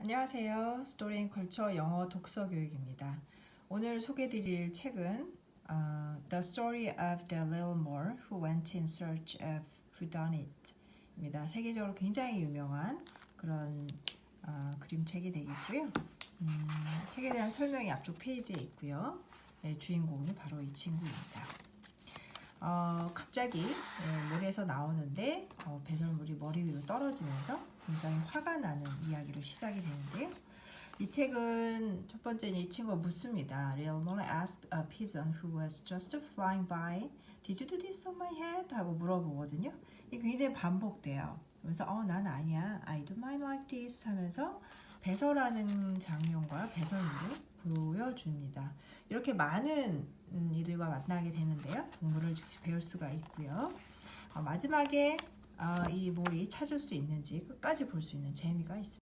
안녕하세요. 스토리 앤 컬처 영어 독서 교육입니다. 오늘 소개드릴 책은 어, The Story of the Little Moor Who Went in Search of Whodunit 입니다. 세계적으로 굉장히 유명한 그런 어, 그림책이 되겠고요. 음, 책에 대한 설명이 앞쪽 페이지에 있고요. 네, 주인공이 바로 이 친구입니다. 어, 갑자기 예, 모래에서 나오는데 어, 배설물이 머리 위로 떨어지면서 굉장히 화가 나는 이야기로 시작이 되는데요. 이 책은 첫 번째 이 친구가 묻습니다. Moore asked a peasant who was just flying by, Did you do this on my head? 하고 물어보거든요. 이 굉장히 반복돼요. 그래서 어, 난 아니야. I do mine like this 하면서 배설하는 장면과 배설물을 보여줍니다. 이렇게 많은 음, 이들과 만나게 되는데요. 동물을 즉시 배울 수가 있고요. 어, 마지막에 어, 이 몰이 찾을 수 있는지 끝까지 볼 수 있는 재미가 있습니다.